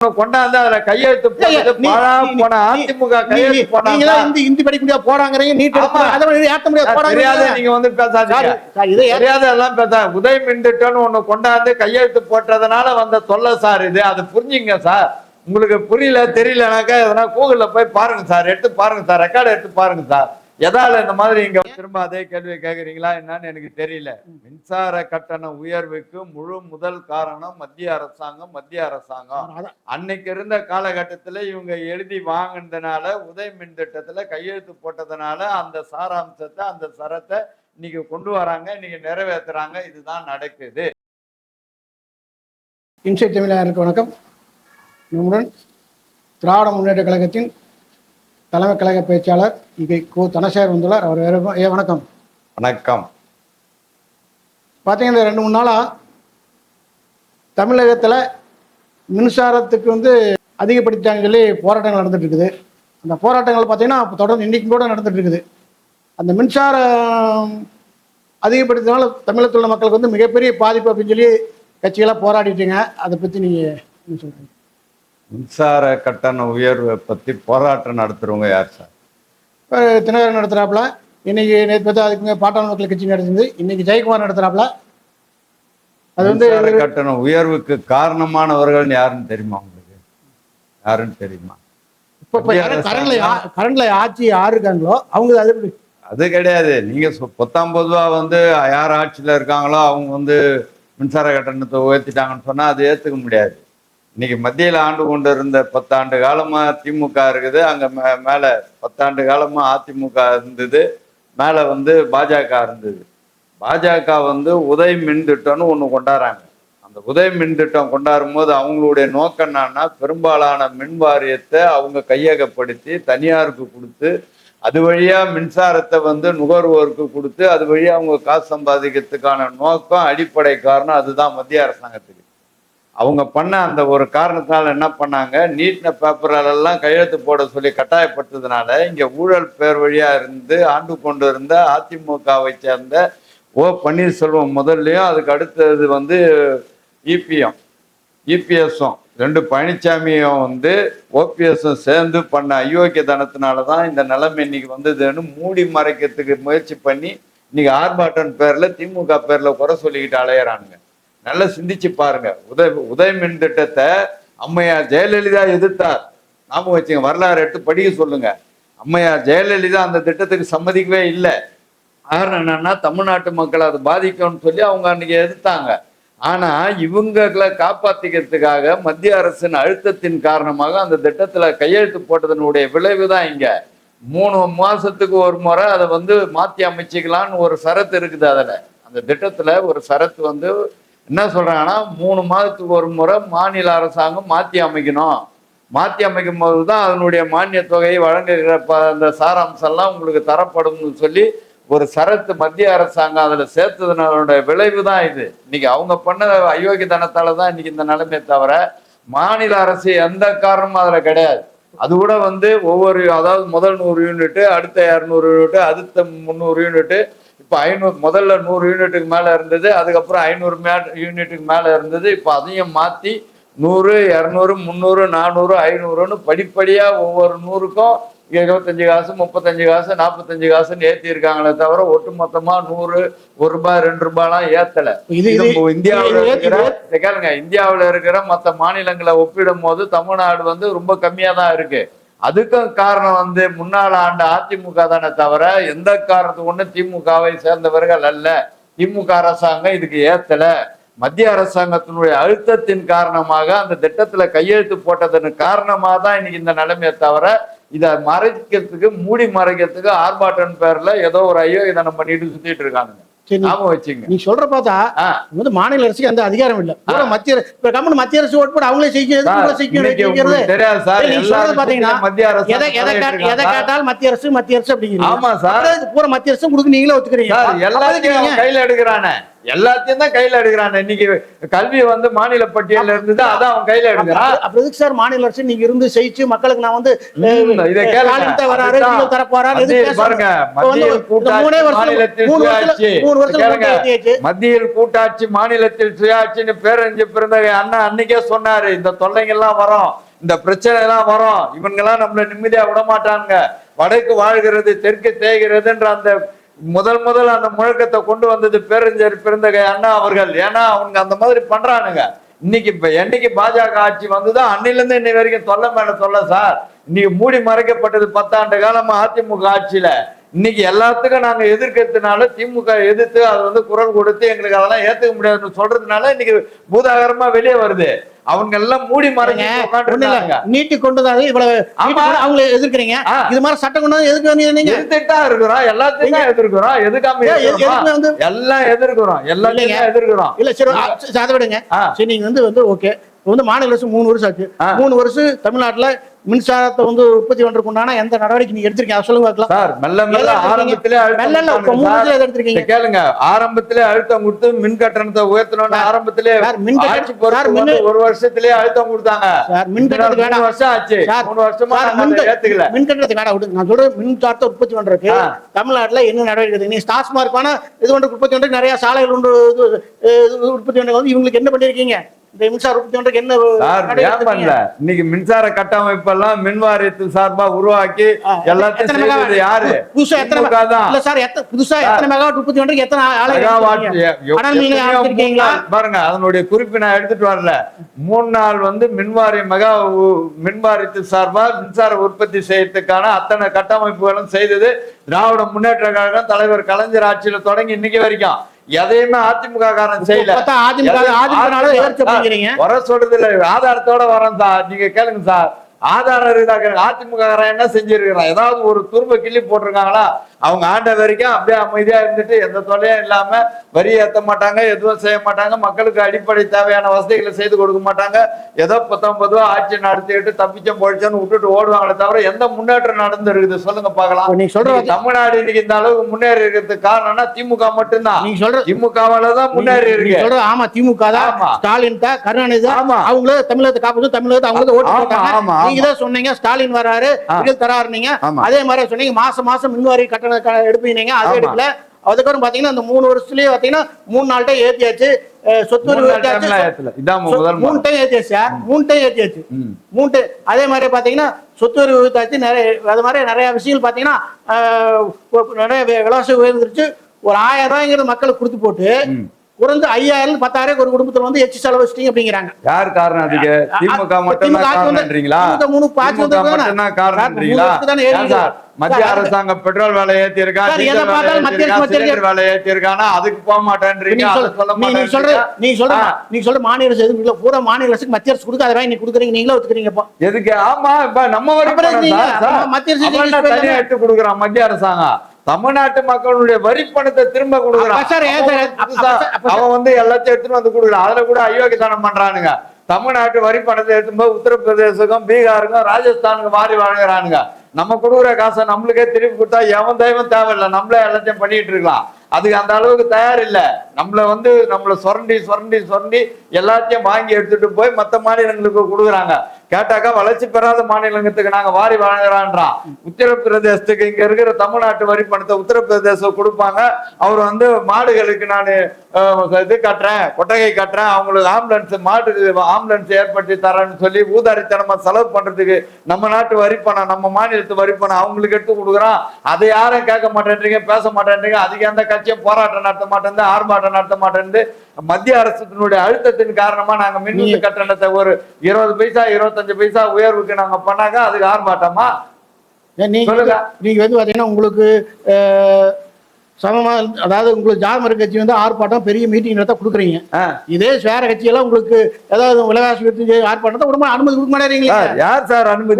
கொண்டாந்து அதுல கையெழுத்து போன அதிமுக கையெழுத்து போனாங்க இந்தி இந்தி படிக்க முடியாது போறாங்கிறீங்க நீட் ஏத்த முடியாது போறாங்க நீங்க வந்து பேசாதீங்க. இதை தெரியாத எல்லாம் பேச உதய் மின்திட்டம்னு ஒண்ணு கொண்டாந்து கையெழுத்து போட்டதுனால வந்த தொல்லை சார் இது. அது புரிஞ்சுங்க சார். உங்களுக்கு புரியல தெரியலனாக்கா எதனா கூகுள்ல போய் பாருங்க சார். எடுத்து பாருங்க சார். ரெக்கார்டு எடுத்து பாருங்க சார். எதால இந்த மாதிரி இங்க திரும்ப அதே கேள்வி கேக்குறீங்களா? என்னன்னு எனக்கு தெரியல. மின்சார கட்டண உயர்வுக்கு முழு முதல் காரணம் மத்திய அரசாங்கம் மத்திய அரசாங்கம். அன்னைக்கு இருந்த காலகட்டத்துல இவங்க எழுதி வாங்கினதுனால உதய் மின் திட்டத்துல கையெழுத்து போட்டதுனால அந்த சாராம்சத்தை அந்த சரத்தை இன்னைக்கு கொண்டு வராங்க இன்னைக்கு நிறைவேத்துறாங்க. இதுதான் நடக்குது. இன்சைட் தமிழருக்கு வணக்கம். நம்முடன் திராவிட முன்னேற்ற கழகத்தின் தலைமை கழக பேச்சாளர் இகை கோ தனசேகர் வந்துள்ளார். அவர் ஏ வணக்கம். வணக்கம். பார்த்தீங்கன்னா ரெண்டு மூணு நாளாக தமிழகத்தில் மின்சாரத்துக்கு வந்து அதிகப்படுத்திட்டாங்கன்னு சொல்லி போராட்டங்கள் நடந்துட்டு இருக்குது அந்த போராட்டங்கள் பார்த்தீங்கன்னா தொடர்ந்து இன்னைக்கு கூட நடந்துட்டு இருக்குது அந்த மின்சாரம் அதிகப்படுத்தினால தமிழகத்தில் உள்ள மக்களுக்கு வந்து மிகப்பெரிய பாதிப்பு அப்படின்னு சொல்லி கட்சிகளாக போராடிட்டீங்க. அதை பற்றி நீங்கள் என்ன சொல்கிறீங்க மின்சார கட்டண உயர்வை பத்தி போராட்டம் நடத்துறவங்க யார் சார்? தினகரன் நடத்துகிறாப்புல இன்னைக்கு நேற்று பார்த்தா அதுக்கு பாட்டாளி மக்கள் கட்சி நடந்தது இன்னைக்கு ஜெயக்குமார் நடத்துகிறாப்புல அது வந்து கட்டண உயர்வுக்கு காரணமானவர்கள் யாருன்னு தெரியுமா உங்களுக்கு? யாருன்னு தெரியுமா? இப்போ கரண்ட்ல கரண்ட்ல ஆட்சி யார் இருக்காங்களோ அவங்க அது அது கிடையாது. நீங்க பத்தாம் பொதுவா வந்து யார் ஆட்சியில இருக்காங்களோ அவங்க வந்து மின்சார கட்டணத்தை உயர்த்திட்டாங்கன்னு சொன்னா அது ஏத்துக்க முடியாது. இன்னைக்கு மத்தியில் ஆண்டு கொண்டு இருந்த பத்தாண்டு காலமாக திமுக இருக்குது. அங்கே மே- மேலே பத்தாண்டு காலமாக அதிமுக இருந்தது. மேலே வந்து பாஜக இருந்தது. பாஜக வந்து உதய் மின் திட்டம்னு ஒன்று கொண்டாடுறாங்க. அந்த உதய் மின் திட்டம் கொண்டாடும் போது அவங்களுடைய நோக்கம் என்னன்னா பெரும்பாலான மின் வாரியத்தை அவங்க கையகப்படுத்தி தனியாருக்கு கொடுத்து அது வழியாக மின்சாரத்தை வந்து நுகர்வோருக்கு கொடுத்து அது வழியாக அவங்க காசு சம்பாதிக்கிறதுக்கான நோக்கம் அடிப்படை காரணம் அதுதான் மத்திய அரசாங்கத்துக்கு. அவங்க பண்ண அந்த ஒரு காரணத்தினால என்ன பண்ணாங்க? நீட்டின பேப்பராலெல்லாம் கையெழுத்து போட சொல்லி கட்டாயப்பட்டதுனால இங்கே ஊழல் பேர் வழியாக இருந்து ஆண்டு கொண்டு இருந்த அதிமுகவை சேர்ந்த ஓ பன்னீர்செல்வம் முதல்லையும் அதுக்கு அடுத்தது வந்து இபிஎம் இபிஎஸும் ரெண்டு பழனிசாமியும் வந்து ஓபிஎஸும் சேர்ந்து பண்ண அயோக்கியத்தனத்தினால தான் இந்த நிலைமை இன்னைக்கு வந்ததுன்னு மூடி மறைக்கிறதுக்கு முயற்சி பண்ணி இன்னைக்கு ஆர்ப்பாட்டன் பேரில் திமுக பேரில் குறை சொல்லிக்கிட்டு அலையிறானுங்க. நல்லா சிந்திச்சு பாருங்க. உதய உதய மின் திட்டத்தை அம்மையார் ஜெயலலிதா எதிர்த்தார். ஞாபகம் வச்சுங்க வரலாறு எடுத்து படிக்க சொல்லுங்க. அம்மையார் ஜெயலலிதா அந்த திட்டத்துக்கு சம்மதிக்கவே இல்லை. காரணம் என்னன்னா தமிழ்நாட்டு மக்கள் அது பாதிக்கும்னு சொல்லி அவங்க அன்னைக்கு எதிர்த்தாங்க. ஆனா இவங்களை காப்பாத்திக்கிறதுக்காக மத்திய அரசின் அழுத்தத்தின் காரணமாக அந்த திட்டத்துல கையெழுத்து போட்டதனுடைய விளைவு தான் இங்க. மூணு மாசத்துக்கு ஒரு முறை அதை வந்து மாத்தி அமைச்சிக்கலாம்னு ஒரு சரத்து இருக்குது அதுல. அந்த திட்டத்துல ஒரு சரத்து வந்து என்ன சொல்கிறாங்கன்னா மூணு மாதத்துக்கு ஒரு முறை மாநில அரசாங்கம் மாற்றி அமைக்கணும். மாற்றி அமைக்கும் போது தான் அதனுடைய மானிய தொகையை வழங்குகிற ப- அந்த சாராம்சம்லாம் உங்களுக்கு தரப்படும்னு சொல்லி ஒரு சரத்து மத்திய அரசாங்கம் அதில் சேர்த்ததுனோட விளைவு தான் இது. இன்னைக்கு அவங்க பண்ண அயோக்கியத்தனத்தால தான் இன்னைக்கு இந்த நிலைமையை தவிர மாநில அரசு எந்த காரணமும் அதில் கிடையாது. அது கூட வந்து ஒவ்வொரு அதாவது முதல் நூறு யூனிட்டு அடுத்த இரநூறு யூனிட்டு அடுத்த முந்நூறு யூனிட்டு இப்போ ஐநூறு முதல்ல நூறு யூனிட்டுக்கு மேல இருந்தது அதுக்கப்புறம் ஐநூறு மே யூனிட்டுக்கு மேல இருந்தது இப்போ அதையும் மாத்தி நூறு இரநூறு முந்நூறு நானூறு ஐநூறுன்னு படிப்படியா ஒவ்வொரு நூறுக்கும் இருபத்தஞ்சு காசு முப்பத்தஞ்சு காசு நாற்பத்தஞ்சு காசுன்னு ஏத்தி இருக்காங்களே தவிர ஒட்டு மொத்தமா நூறு ஒரு ரூபாய் ரெண்டு ரூபாய்லாம் இது இந்தியாவுல இருக்கிற கேளுங்க இந்தியாவுல இருக்கிற மத்த மாநிலங்களை ஒப்பிடும் போது தமிழ்நாடு வந்து ரொம்ப கம்மியா தான் இருக்கு. அதுக்கும் காரணம் வந்து முன்னாள் ஆண்ட அதிமுக தானே தவிர எந்த காரணத்துக்கு ஒன்றும் திமுகவை சேர்ந்தவர்கள் அல்ல. திமுக அரசாங்கம் இதுக்கு ஏத்தல. மத்திய அரசாங்கத்தினுடைய அழுத்தத்தின் காரணமாக அந்த திட்டத்துல கையெழுத்து போட்டதன் காரணமாக தான் இன்னைக்கு இந்த நிலைமையை தவிர இதை மறைக்கிறதுக்கு மூடி மறைக்கிறதுக்கு ஆர்ப்பாட்டம் பேர்ல ஏதோ ஒரு ஐயோ இதை நம்ம பண்ணிட்டு சுத்திட்டு இருக்கானுங்க. ஞாபகம் வச்சுங்க. நீ சொல்ற பார்த்தா. வந்து மாநில அரசுக்கு அந்த அதிகாரம் இல்ல. மத்திய அரசு- இப்ப கம்மன் மத்திய அரசு ஓட்டு போட்டு அவங்களே செய்கிறது செய்கிறது தெரியாது சார். நீங்க எல்லா சொல்றது பாத்தீங்கன்னா, மத்திய அரசு எதை எதை எதை கேட்டாலும் மத்திய அரசு மத்திய அரசு அப்படிங்கிறீங்க. ஆமா சார். பூரா மத்திய அரசு கொடுக்கு நீங்களே ஒத்துக்கிறீங்க. எல்லாத்தையும் கையில எடுக்கிறானே. எல்லாத்தையும் தான் கையில எடுக்கிறான் இன்னைக்கு கல்வி வந்து மாநில பட்டியல்ல இருந்தது அதான் அவன் கையில எடுக்கிறான் அப்புறம் எதுக்கு சார் மாநில அரசு நீங்க இருந்து ஜெயிச்சு மக்களுக்கு நான் வந்து இதை வராரு அதுதான். நீங்கள் தர போறாரு எதுக்கு மத்தியில் பேசணும்? பாருங்க மத்தியில் கூட்டாட்சி மாநிலத்தில். மத்தியில் கூட்டாட்சி மாநிலத்தில் சுயாட்சின்னு பேரஞ்சு பிறந்தக அண்ணா அன்னைக்கே சொன்னாரு இந்த தொல்லைங்க எல்லாம் வரும் இந்த பிரச்சனை எல்லாம் வரும் இவங்க எல்லாம் நம்மள நிம்மதியா விட மாட்டாங்க வடக்கு வாழ்கிறது தெற்கு தேய்கிறதுன்ற அந்த முதல் முதல் அந்த முழக்கத்தை கொண்டு வந்தது பேரஞ்சர் பிறந்தகை அண்ணா அவர்கள். ஏன்னா அவங்க அந்த மாதிரி பண்றானுங்க. இன்னைக்கு இப்ப என்னைக்கு பாஜக ஆட்சி வந்ததோ அன்னிலிருந்து இன்னை வரைக்கும் தொல்லை மேல சொல்ல சார். இன்னைக்கு மூடி மறைக்கப்பட்டது பத்தாண்டு காலமா அதிமுக ஆட்சியில. இன்னைக்கு எல்லாத்துக்கும் நாங்க எதிர்க்கிறதுனால திமுக எதிர்த்து அது வந்து குரல் கொடுத்து எங்களுக்கு அதெல்லாம் ஏத்துக்க முடியாதுன்னு சொல்றதுனால இன்னைக்கு பூதாகரமா வெளியே வருது. அவங்க எல்லாம் மூடி உட்காந்துருக்காங்க நீட்டி கொண்டு தான் இவ்வளவு அவங்களை எதிர்க்கிறீங்க. இது மாதிரி சட்டம் கொண்டு எதுக்கு நீங்க? எதிர்த்துட்டா இருக்கிறோம் எல்லாத்தையும் எதிர்க்கிறோம் எதுக்காம எது- எதிர்க்கிறோமா? எல்லாம் எதிர்க்கிறோம் இல்ல சரி அதை விடுங்க. சரி நீங்க வந்து வந்து ஓகே வந்து மாநில அரசு மூணு வருஷம் ஆச்சு. மூணு வருஷம் தமிழ்நாட்டுல மின்சாரத்தை வந்து உற்பத்தி பண்றதுக்கு உண்டான எந்த நடவடிக்கை நீங்க எடுத்திருக்கீங்க? சொல்லுங்க பார்க்கலாம் சார் மெல்ல மெல்ல ஆரம்பத்திலே அழுத்தம் எடுத்திருக்கீங்க? கேளுங்க. ஆரம்பத்திலே அழுத்தம் கொடுத்து மின் கட்டணத்தை உயர்த்தணும்னு ஆரம்பத்திலே மின் கட்டணம் ஒரு வருஷத்திலே அழுத்தம் கொடுத்தாங்க. சார் மின் கட்டணத்துக்கு வேணாம். வருஷம் ஆச்சு. மூணு வருஷமா மின் ஏத்துக்கல. மின் கட்டணத்துக்கு வேணாம். விடுங்க நான் சொல்றேன் மின்சாரத்தை உற்பத்தி பண்றதுக்கு. தமிழ்நாட்டுல என்ன நடவடிக்கை எடுத்தீங்க? நீங்க டாஸ்மார்க் வேணா இது ஒன்று உற்பத்தி பண்றதுக்கு நிறைய சாலைகள் ஒன்று இது உற்பத்தி பண்றது வந்து இவங்களுக்கு என்ன பண்ணிருக்கீங்க? மின்சார? இன்னைக்கு மின்சார கட்டமைப்பெல்லாம் மின் வாரியத்து சார்பா உருவாக்கி எல்லாத்தையும்? யாரு? புதுசா எத்தனை தான். சார் புதுசா எத்தனை மெகாவாட் உற்பத்தி பண்றதுக்கு எத்தனை மின் பாருங்க அதனுடைய குறிப்பு நான் எடுத்துட்டு வரல. மூணு நாள் வந்து மின்வாரிய மெகா மின்வாரியத்து சார்பா மின்சார உற்பத்தி செய்யறதுக்கான அத்தனை கட்டமைப்புகளும் செய்தது திராவிட முன்னேற்ற கழகம் தலைவர் கலைஞர் ஆட்சியில தொடங்கி இன்னைக்கு வரைக்கும். எதையுமே அதிமுக காரன் செய்யல. அதிமுக வர சொல்றது இல்ல ஆதாரத்தோட வரேன் சார். நீங்க கேளுங்க சார். ஆதாரம் இருக்குதா அதிமுக காரன் என்ன செஞ்சிருக்கிறான்? ஏதாவது ஒரு துரும்ப கிள்ளி போட்டிருக்காங்களா? அவங்க ஆண்ட வரைக்கும் அப்படியே அமைதியா இருந்துட்டு எந்த தொல்லையும் இல்லாம வரி ஏத்த மாட்டாங்க எதுவும் செய்ய மாட்டாங்க மக்களுக்கு அடிப்படை தேவையான வசதிகளை செய்து கொடுக்க மாட்டாங்க ஏதோ பத்தொன்பது ஆட்சி நடத்திட்டு தப்பிச்சம் போயிடுச்சோன்னு விட்டுட்டு ஓடுவாங்களே தவிர எந்த முன்னேற்றம் நடந்து இருக்குது சொல்லுங்க பார்க்கலாம் நீங்க சொல்ற தமிழ்நாடு இன்னைக்கு இந்த அளவுக்கு முன்னேறி இருக்கிறதுக்கு காரணம்னா திமுக மட்டும்தான் நீங்க சொல்ற திமுகவால தான் முன்னேறி இருக்கு ஆமா திமுக தான். ஸ்டாலின் தான் கருணாநிதி ஆமா. அவங்கள தமிழகத்தை காப்பாற்று தமிழகத்தை அவங்க ஓட்டு ஆமா, போட்டாங்க. நீங்க தான் சொன்னீங்க ஸ்டாலின் வராரு தராருனீங்க. அதே மாதிரி சொன்னீங்க மாசம் மாசம் மின்வாரி கட்டண க- எடுப்பீங்க அது. எடுக்கல அதுக்கப்புறம் பாத்தீங்கன்னா அந்த மூணு வருஷத்துலயே பாத்தீங்கன்னா மூணு நாள் டைம் ஏத்தியாச்சு சொத்து மூணு ஏத்தியாச்சு. டைம் ஏத்தியாச்சு மூணு டைம் ஏத்தியாச்சு. மூணு time. அதே மாதிரி பாத்தீங்கன்னா சொத்து வரி உயர்த்தாச்சு நிறைய அது மாதிரி நிறைய விஷயங்கள் பாத்தீங்கன்னா நிறைய வி- விலைவாசி உயர்ந்துருச்சு ஒரு ஆயிரம் ரூபாய்ங்கிறது மக்களுக்கு கொடுத்து போட்டு. குறைந்து ஐயாயிரம் பத்தாயிரம் ஒரு குடும்பத்துல வந்து எச்சு செலவு வச்சிட்டீங்க அப்படிங்கிறாங்க. யார் காரணம் அதுக்கு? திமுக மட்டும் காரணம்ன்றீங்களா? மூணு மத்திய அரசாங்கம் பெட்ரோல் விலை ஏத்தி இருக்கா சிலிண்டர் விலை ஏத்தி இருக்கானா அதுக்கு போக மாட்டேன்றீங்க. நீங்க சொல்ற- சொல்ல நீ- நீ சொல்ற மாட்டேன்றீங்க நீ சொல்ற மாநில அரசு பூரா மாநில அரசுக்கு மத்திய அரசு கொடுக்க அதை வாங்கி நீ கொடுக்குறீங்க. நீங்களே ஒத்துக்கிறீங்க இப்போ. எதுக்கு? ஆமா இப்ப நம்ம நீங்க- மத்திய அரசு நீங்க தனியா எடுத்து கொடுக்குறான் மத்திய அரசாங்கம். தமிழ்நாட்டு மக்களுடைய வரி பணத்தை திரும்ப கொடுக்குறான். அவன் வந்து எல்லாத்தையும் எடுத்துட்டு வந்து கொடுக்குறான் அதுல கூட அயோக்கியத்தனம் பண்றானுங்க. தமிழ்நாட்டு வரி பணத்தை எடுத்தும்போது உத்தரப்பிரதேசக்கும் பீகாருக்கும் ராஜஸ்தானுக்கும் மாறி வழங்குறானுங்க. நம்ம கொடுக்குற காசை நம்மளுக்கே திருப்பி கொடுத்தா எவன் தெய்வம் தேவையில்லை. நம்மளே எல்லாத்தையும் பண்ணிட்டு இருக்கலாம். அதுக்கு அந்த அளவுக்கு தயார் இல்ல நம்மள வந்து நம்மள சுரண்டி சுரண்டி சுரண்டி எல்லாத்தையும் வாங்கி எடுத்துட்டு போய் மத்த மாநிலங்களுக்கு கொடுக்குறாங்க. கேட்டாக்கா வளர்ச்சி பெறாத மாநிலங்களுக்கு நாங்க வாரி வழங்குறான்றான் உத்தரப்பிரதேசத்துக்கு இங்க இருக்கிற தமிழ்நாட்டு வரி பணத்தை உத்தரப்பிரதேசம் கொடுப்பாங்க. அவர் வந்து மாடுகளுக்கு நான் இது கட்டுறேன் கொட்டகை கட்டுறேன். அவங்களுக்கு ஆம்புலன்ஸ் மாடு ஆம்புலன்ஸ் ஏற்படுத்தி தரேன்னு சொல்லி ஊதாரித்தனமா செலவு பண்றதுக்கு நம்ம நாட்டு வரி பணம் நம்ம மாநிலத்து வரி பணம் அவங்களுக்கு எடுத்து கொடுக்குறான் அதை யாரும் கேட்க மாட்டேன்றீங்க பேச மாட்டேன்றீங்க. அதுக்கு எந்த கட்சியும் போராட்டம் நடத்த மாட்டேன் ஆர்ப்பாட்டம் நடத்த மாட்டேன் மத்திய அரசினுடைய அழுத்தத்தின் காரணமா நாங்க மின்வெட்டு கட்டணத்தை ஒரு இருபது பைசா இருபத்தஞ்சு பைசா உயர்வுக்கு நாங்க பண்ணாக்க அதுக்கு ஆர்ப்பாட்டமா நீங்க. நீங்க வந்து பாத்தீங்கன்னா உங்களுக்கு அஹ், சமமா அதாவது உங்களுக்கு ஜாமர் கட்சி வந்து ஆர்ப்பாட்டம் பெரிய மீட்டிங் நடத்த கொடுக்குறீங்க. இதே வேற கட்சியெல்லாம் உங்களுக்கு ஏதாவது விலைவாசி உயர்த்தி ஆர்ப்பாட்டத்தை உடம்பு அனுமதி கொடுக்க மாட்டேங்கிறீங்க சார், யார் சார் அனுமதி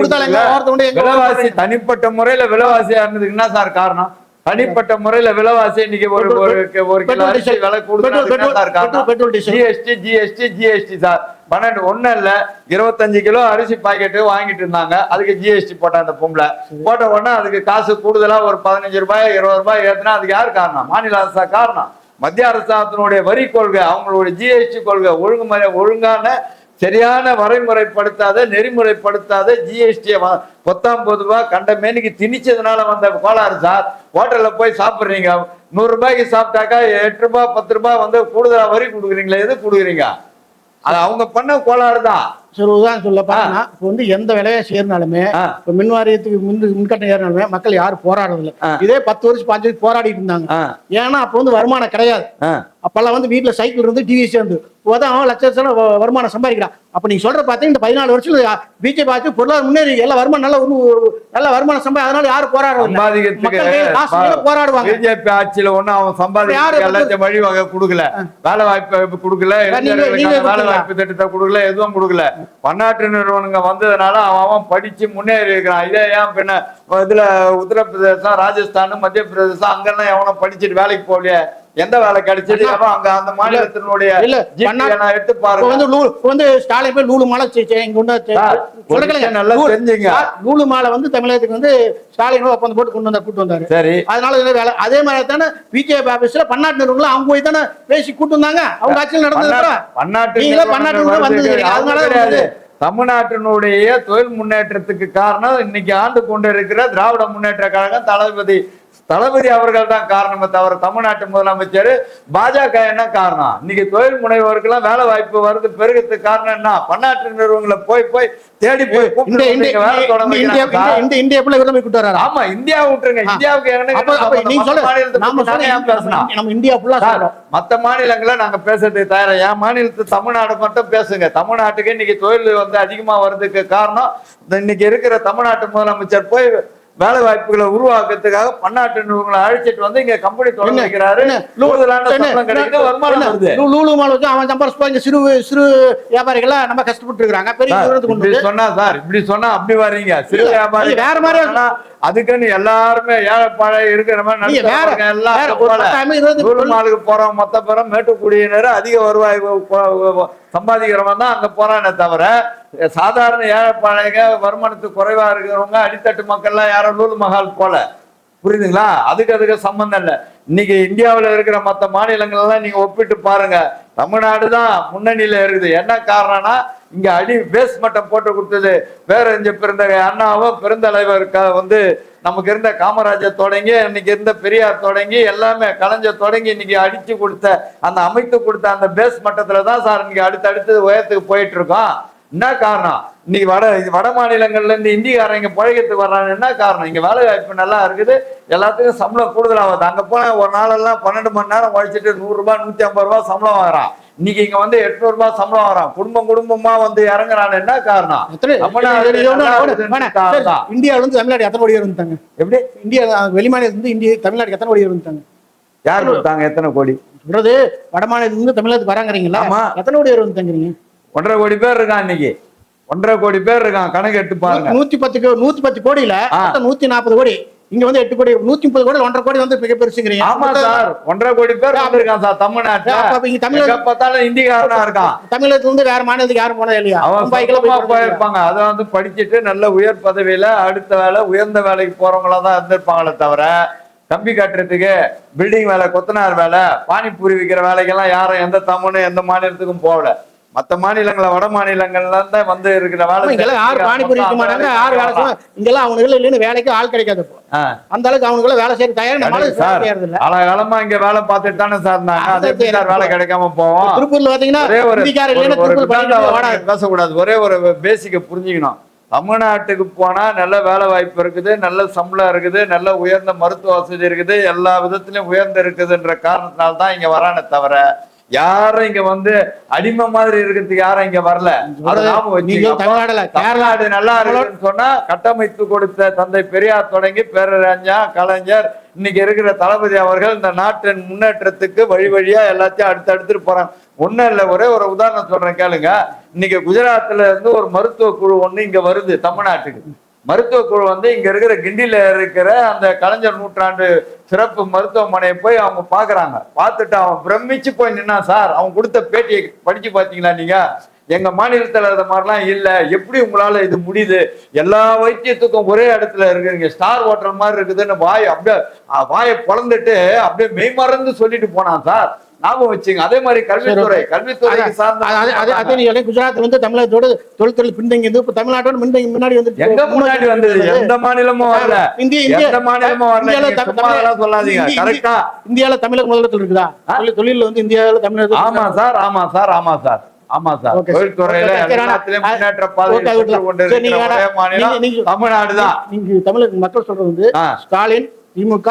விலைவாசி. தனிப்பட்ட முறையில விலைவாசி ஆனதுக்கு என்ன சார் காரணம் தனிப்பட்ட முறையில விலைவாசி இன்னைக்கு ஒரு ஒரு கிலோ அரிசி விலை கூடுதல் ஜிஎஸ்டி ஜிஎஸ்டி ஜிஎஸ்டி சார். பன்னெண்டு ஒண்ணு இல்ல இருபத்தஞ்சு கிலோ அரிசி பாக்கெட்டு வாங்கிட்டு இருந்தாங்க. அதுக்கு ஜிஎஸ்டி போட்ட அந்த பொம்பளை. போட்ட உடனே அதுக்கு காசு கூடுதலா ஒரு பதினஞ்சு ரூபாய் இருபது ரூபாய் ஏத்துனா அதுக்கு யார் காரணம்? மாநில அரசா காரணம்? மத்திய அரசாங்கத்தினுடைய வரி கொள்கை அவங்களுடைய ஜிஎஸ்டி கொள்கை ஒழுங்குமுறை ஒழுங்கான சரியான வரைமுறைப்படுத்தாத நெறிமுறைப்படுத்தாத ஜிஎஸ்டியை பொத்தாம் பொதுவா கண்ட மேனிக்கு திணிச்சதுனால வந்த கோளாறு சார். ஹோட்டல்ல போய் சாப்பிட்றீங்க. நூறு ரூபாய்க்கு சாப்பிட்டாக்கா எட்டு ரூபாய் பத்து ரூபாய் வந்து கூடுதலா வரி கொடுக்குறீங்களா எது கொடுக்குறீங்க? அது அவங்க பண்ண கோளாறு தான். சரி உதாரணம் சொல்ல இப்போ வந்து எந்த விலையை சேர்னாலுமே. இப்போ மின் வாரியத்துக்கு முன் முன்கட்டம் ஏறினாலுமே மக்கள் யாரும் போராடுறதில்ல. இதே பத்து வருஷம் பாஞ்சு வருஷம் போராடிட்டு இருந்தாங்க. ஏன்னா அப்போ வந்து வருமானம் கிடையாது. அப்பெல்லாம் வந்து வீட்டுல சைக்கிள் இருந்து டிவி சேர்ந்து இப்போதான் அவன் லட்ச லட்சம் வருமானம் சம்பாதிக்கிறான். அப்ப நீங்க சொல்ற பார்த்தீங்கன்னா இந்த பதினாலு வருஷத்துல பிஜேபி ஆச்சு பொருளாதார முன்னேறி எல்லா வருமானம் நல்ல ஒரு நல்ல வருமானம் சம்பாதி அதனால காசு இல்லைன்னா போராடுவாங்க. பிஜேபி ஆட்சியில ஒண்ணும் அவன் யாரு சம்பாதிக்க எல்லாத்தையும் வழிவகை கொடுக்கல. வேலை வாய்ப்பு கொடுக்கல. வேலை? வாய்ப்பு திட்டத்தை கொடுக்கல எதுவும் கொடுக்கல. பன்னாட்டு நிறுவனங்க வந்ததுனால அவன் அவன் படிச்சு முன்னேறி இருக்கிறான். இதே ஏன் பின்ன இதுல உத்தரப்பிரதேசம் ராஜஸ்தான் மத்திய பிரதேசம் அங்கெல்லாம் எவனும் படிச்சுட்டு வேலைக்கு போகலையே. எந்த வேலை கிடைச்சது? அங்க அந்த மாநிலத்தினுடைய இல்ல, எடுத்து பாருங்க. வந்து லூ இப்ப வந்து ஸ்டாலின் போய் லூலு மாலை கொண்டு வந்து நல்லா தெரிஞ்சுங்க. லூலு மாலை வந்து தமிழகத்துக்கு வந்து ஸ்டாலின் ஒப்பந்தம் போட்டு கொண்டு வந்தார் கூட்டு வந்தாரு. சரி. அதனால இதுல வேலை அதே மாதிரி தானே பிஜேபி ஆபீஸ்ல பன்னாட்டு நிறுவனங்கள் அவங்க போய் தானே பேசி கூட்டு வந்தாங்க. அவங்க ஆட்சியில் நடந்தது பன்னாட்டு- பன்னாட்டு நீங்களே பன்னாட்டு நிறுவனங்கள் நிறுவனம் அவங்க அதனால கிடையாது. வந்து- தமிழ்நாட்டினுடைய தொழில் முன்னேற்றத்துக்கு காரணம் இன்னைக்கு ஆண்டு கொண்டிருக்கிற திராவிட முன்னேற்ற கழகம் தளபதி தளபதி அவர்கள் தான் காரணமே தவிர தமிழ்நாட்டு முதலமைச்சர். பாஜக என்ன காரணம்? இன்னைக்கு தொழில் முனைவோருக்கெல்லாம் வேலை வாய்ப்பு வருது. பெருகிறதுக்கு காரணம் என்ன? பன்னாட்டு நிறுவனங்களை போய் போய் தேடி போய் ஆமா இந்தியா விட்டுருங்க. இந்தியாவுக்கு மத்த மாநிலங்களை நாங்க பேசுறதுக்கு தயாரா. என் மாநிலத்து தமிழ்நாடு மட்டும் பேசுங்க. தமிழ்நாட்டுக்கு இன்னைக்கு தொழில் வந்து அதிகமா வர்றதுக்கு காரணம் இன்னைக்கு இருக்கிற தமிழ்நாட்டு முதலமைச்சர் போய் வேலை வாய்ப்புகளை உருவாக்குறதுக்காக பன்னாட்டு நிறுவனங்களை அழைச்சிட்டு வந்து இங்க கம்பெனி தொடங்க என்ன? வைக்கிறாரு என்ன? கூடுதலான என்ன? சம்பளம் கிடைக்குது வருமானம் என்ன? வருது லூ- லூலு மால் வச்சு அவன் சம்பாரிச்சு இங்க சிறு சிறு வியாபாரிகள் நம்ம கஷ்டப்பட்டு இருக்காங்க பெரிய கொண்டு சொன்னா சார் இப்படி சொன்னா அப்படி வர்றீங்க சிறு வியாபாரி வேற மாதிரி அதுக்குன்னு எல்லாருமே ஏழைப்பாழை இருக்கிற மாதிரி நாளுக்கு போறவன் மொத்த பேரும் மேட்டுக்குடியினர் அதிக வருவாய் சம்பாதிக்கிறவன் தான் அங்க போறானே தவிர சாதாரண ஏழைப்பாளையங்க வருமானத்துக்கு குறைவாக இருக்கிறவங்க அடித்தட்டு மக்கள்லாம் யாரும் லூலு மஹால் போல. புரியுதுங்களா? அதுக்கு அதுக்கு சம்பந்தம் இல்லை. இன்னைக்கு இந்தியாவில் இருக்கிற மற்ற மாநிலங்கள்லாம் நீங்கள் ஒப்பிட்டு பாருங்க. தமிழ்நாடு தான் முன்னணியில் இருக்குது. என்ன காரணம்னா இங்கே அடி பேஸ் மட்டம் போட்டு கொடுத்தது. பேரறிஞர் பிறந்த அண்ணாவும் பெருந்தலைவர் வந்து நமக்கு இருந்த காமராஜர் தொடங்கி இன்னைக்கு இருந்த பெரியார் தொடங்கி எல்லாமே கலைஞர் தொடங்கி இன்னைக்கு அடித்து கொடுத்த அந்த அமைத்து கொடுத்த அந்த பேஸ் மட்டத்தில் தான் சார் இன்னைக்கு அடுத்தடுத்து உயரத்துக்கு போயிட்டு இருக்கோம். என்ன காரணம்? இன்னைக்கு வட வட மாநிலங்கள்ல இருந்து இந்திக்காரங்க பழகத்துக்கு வர்றாங்க. என்ன காரணம்? இங்க வேலை வாய்ப்பு நல்லா இருக்குது. எல்லாத்துக்கும் சம்பளம் கூடுதலாகுது அங்க போனா ஒரு நாளெல்லாம் பன்னெண்டு மணி நேரம் உழைச்சிட்டு நூறு ரூபாய் நூத்தி ஐம்பது ரூபாய் சம்பளம் வாங்குறான். இன்னைக்கு இங்க வந்து எட்நூறு ரூபாய் சம்பளம் வரான் குடும்பம் குடும்பமா வந்து இறங்குறான். என்ன காரணம்? இந்தியாவுல இருந்து தமிழ்நாடு எத்தனை கோடி இருந்தாங்க எப்படி? இந்தியா வெளிமாநிலத்துல இருந்து இந்தியா தமிழ்நாடு எத்தனை கோடி இருந்தாங்க யார் கொடுத்தாங்க எத்தனை கோடி? சொல்றது வடமாநிலத்துல இருந்து தமிழ்நாட்டுக்கு வராங்கிறீங்களா. எத்தனை கோடி இருந்தாங்கிறீங்க ஒன்றரை கோடி பேர் இருக்கான் இன்னைக்கு. ஒன்றரை கோடி பேர் இருக்கான். கணக்கு எடுத்து பாருங்க. நூத்தி பத்து நூத்தி பத்து கோடியில நூத்தி நாற்பது கோடி. இங்க வந்து எட்டு கோடி நூத்தி முப்பது கோடி ஒன்றரை கோடி வந்து மிக பெருசுங்கிறீங்க. ஆமா சார். ஒன்றரை கோடி பேர் வந்திருக்கான் சார் தமிழ்நாட்டுல. தமிழ் பார்த்தாலும் இந்திக்காரனா இருக்கான். தமிழகத்துல இருந்து வேற மாநிலத்துக்கு யாரும் போனதே இல்லையா? அவன்? போயிருப்பாங்க. அதை வந்து படிச்சுட்டு நல்ல உயர் பதவியில அடுத்த வேலை உயர்ந்த வேலைக்கு போறவங்களா தான் இருந்திருப்பாங்களே தவிர கம்பி கட்டுறதுக்கு பில்டிங் வேலை கொத்தனார் வேலை பானிபூரி விற்கிற வேலைக்கெல்லாம் யாரும் எந்த தமிழும் எந்த மாநிலத்துக்கும் போகல. மத்த மாநிலங்கள வட மாநிலங்கள்ல தான் வந்து இருக்கிற வேலை இங்கெல்லாம் யாரு பானிபூரி விற்க மாட்டாங்க. யாரு வேலை செய்ய இங்கெல்லாம் அவனுக்கு இல்லைன்னு வேலைக்கு ஆள் கிடைக்காது. அந்த அளவுக்கு அவனுக்குள்ள வேலை செய்ய தயார்? சார். காலகாலமா இங்க வேலை பார்த்துட்டு தானே சார் இருந்தாங்க. அது எப்படி சார் வேலை கிடைக்காம போவோம்? திருப்பூர்ல பாத்தீங்கன்னா ஒரே ஒரு. பேசக்கூடாது. ஒரே ஒரு பேசிக்க புரிஞ்சுக்கணும். தமிழ்நாட்டுக்கு போனா நல்ல வேலை வாய்ப்பு இருக்குது நல்ல சம்பளம் இருக்குது நல்ல உயர்ந்த மருத்துவ வசதி இருக்குது எல்லா விதத்திலும் உயர்ந்து இருக்குதுன்ற காரணத்தினால தான் இங்க வரானே தவிர யாரும் இங்க வந்து அடிமை மாதிரி இருக்கிறதுக்கு யாரும் இங்க வரல. தமிழ்நாடு நல்லா இருக்குன்னு சொன்னா கட்டமைத்து கொடுத்த தந்தை பெரியார் தொடங்கி பேரறிஞா கலைஞர் இன்னைக்கு இருக்கிற தளபதி அவர்கள் இந்த நாட்டின் முன்னேற்றத்துக்கு வழி வழியா எல்லாத்தையும் அடுத்து அடுத்துட்டு போறாங்க. ஒண்ணும் இல்ல ஒரே ஒரு உதாரணம் சொல்றேன் கேளுங்க. இன்னைக்கு குஜராத்ல இருந்து ஒரு மருத்துவ குழு ஒண்ணு இங்க வருது தமிழ்நாட்டுக்கு. மருத்துவ குழு வந்து இங்க இருக்கிற கிண்டில இருக்கிற அந்த கலைஞர் நூற்றாண்டு சிறப்பு மருத்துவமனையை போய் அவங்க பாக்குறாங்க பார்த்துட்டு அவன் பிரமிச்சு போய் நின்னா சார். அவன் கொடுத்த பேட்டியை படிச்சு பாத்தீங்களா நீங்க? எங்க மாநிலத்துல அது மாதிரிலாம் இல்ல. எப்படி உங்களால இது முடியுது? எல்லா வைத்தியத்துக்கும் ஒரே இடத்துல இருக்குங்க. ஸ்டார் ஹோட்டல் மாதிரி இருக்குதுன்னு வாய் அப்படியே வாயை பொழந்துட்டு அப்படியே மெய்மறந்து சொல்லிட்டு போனான் சார். ஞாபகம் வச்சுங்க. அதே மாதிரி கல்வித்துறை கல்வித்துறைக்கு அது- நீங்க குஜராத் வந்து தமிழகத்தோட தொழில்துறை பின்தங்கி இப்ப தமிழ்நாட்டோட முன்தங்கி முன்னாடி வந்து எங்க முன்னாடி வந்தது? எந்த மாநிலமும் வரல. இந்திய இந்திய எந்த மாநிலமும் வரல. சொல்லாதீங்க. கரெக்டா இந்தியால தமிழக முதலிடத்தில் இருக்குதா? தொழில் வந்து இந்தியாவில தமிழக ஆமா சார் ஆமா சார் ஆமா சார். ஆமா சார். தொழில்துறையில. எல்லாத்திலயும் முன்னேற்ற பாதையில் தமிழ்நாடு தான். நீங்க தமிழக மக்கள் சொல்றது வந்து. ஸ்டாலின் திமுக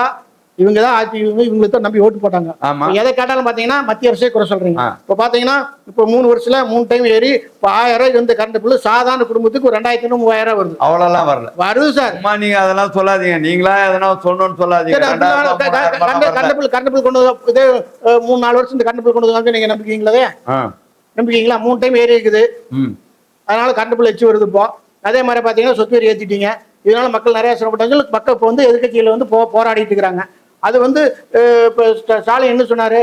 இவங்க தான் ஆட்சி இவங்க இவங்களுக்கு தான் நம்பி ஓட்டு போட்டாங்க. எதை கேட்டாலும் பாத்தீங்கன்னா மத்திய அரசே குறை சொல்றீங்க. இப்ப பாத்தீங்கன்னா இப்ப மூணு வருஷத்துல மூணு டைம் ஏறி இப்ப ஆயிரம் ரூபாய் வந்து கரண்ட் பில்லு சாதாரண குடும்பத்துக்கு ஒரு ரெண்டாயிரத்தி ஐநூறு மூவாயிரம் ரூபாய் வருது. அவ்வளவுலாம் வரல. வருது சார் அம்மா நீங்க அதெல்லாம் சொல்லாதீங்க. நீங்களா எதனா சொல்லணும்னு சொல்லாதீங்க. கரண்ட் பில் கரண்ட் பில் கொண்டு இதே மூணு நாலு வருஷம் இந்த கரண்ட் பில் கொண்டு வந்து நீங்க நம்பிக்கீங்களா நம்பிக்கீங்களா? மூணு டைம் ஏறி இருக்குது. அதனால கரண்ட் பில் வச்சு வருது இப்போ. அதே மாதிரி பார்த்தீங்கன்னா சொத்து வரி ஏற்றிட்டீங்க இதனால மக்கள் நிறைய சிரமப்பட்டாங்க. மக்கள் இப்போ வந்து எதிர்க்கட்சியில் வந்து போ போராடிட்டு இருக்கிறாங்க. அது வந்து இப்போ ஸ்டாலின் என்ன சொன்னார்?